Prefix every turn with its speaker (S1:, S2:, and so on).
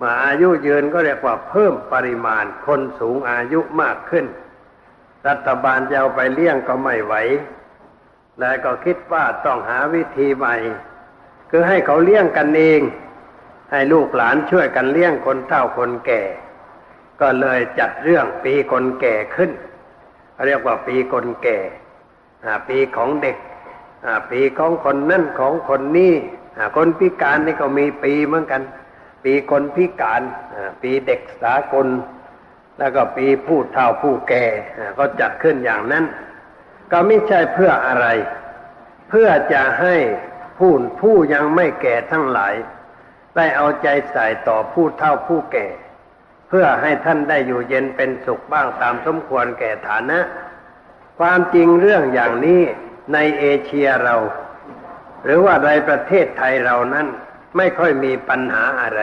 S1: มาอายุยืนก็เรียกว่าเพิ่มปริมาณคนสูงอายุมากขึ้น รัฐบาลจะเอาไปเลี้ยงก็ไม่ไหว แล้วก็คิดว่าต้องหาวิธีใหม่ คือให้เขาเลี้ยงกันเอง ให้ลูกหลานช่วยกันเลี้ยงคนเฒ่าคนแก่ ก็เลยจัดเรื่องปีคนแก่ขึ้น เรียกว่าปีคนแก่ปีของเด็กปีของคนนั่นของคนนี้คนพิการนี่ก็มีปีเหมือนกัน ปีคนพิการ ปีเด็กสากล แล้วก็ปีผู้เฒ่าผู้แก่ก็จัดขึ้นอย่างนั้น ก็ไม่ใช่เพื่ออะไร เพื่อจะให้ผู้ผู้ยังไม่แก่ทั้งหลาย ได้เอาใจใส่ต่อผู้เฒ่าผู้แก่ เพื่อให้ท่านได้อยู่เย็นเป็นสุขบ้างตามสมควรแก่ฐานะ ความจริงเรื่องอย่างนี้ในเอเชียเรา หรือว่าในประเทศไทยเรานั้น ไม่ค่อยมีปัญหาอะไร